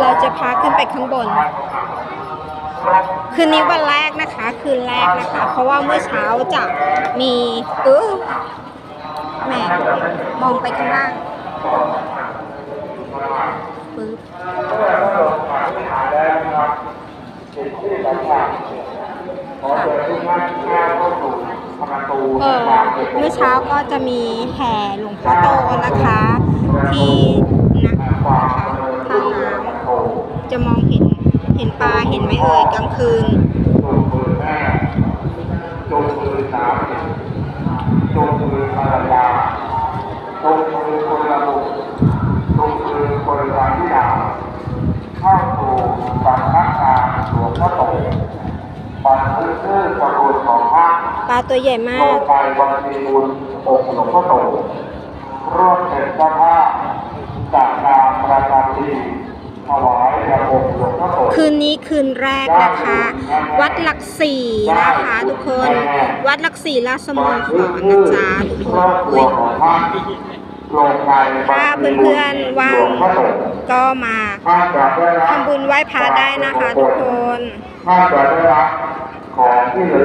เราจะพาขึ้นไปข้างบน คืนนี้วันแรกนะคะ คืนแรกนะคะ เพราะว่าเมื่อเช้าจะมีเออแหม่มองไปข้างล่างปึ๊บเออ เมื่อเช้าก็จะมีแห่หลวงพ่อโตนะคะ ที่นะคะทางน้ำจะมองเห็นเห็นปลาเห็นไหมเอ่ยกลางคืนจงมือแม่จงมือสามีจงมือภรรยาจงมือคนละบุตรจงมือคนละธิดาเข้าสู่สำนักงานหลวงพ่อโตบันทึกชื่อประบุของ ปลาตัวใหญ่มาลกงไปบัญชีบุญองค์หลวงพ่อโตร่วมเป็นเจ้าภาพจากการประจำที่ถวายแด่องค์หลวงพ่อโต คืนนี้คืนแรกนะคะ วัดหลักสี่นะคะทุกคน วัดหลักสี่ราชสโมสรนะจ๊ะทุกคนครอบครัอุ๊วยของท่านลงไปถ้าเพื่อนๆว่างหลวงพ่อโตก็มาท่านจะได้รับทำบุญไหว้พระได้นะคะทุกคน ท่านจะได้รับของที่ระลึก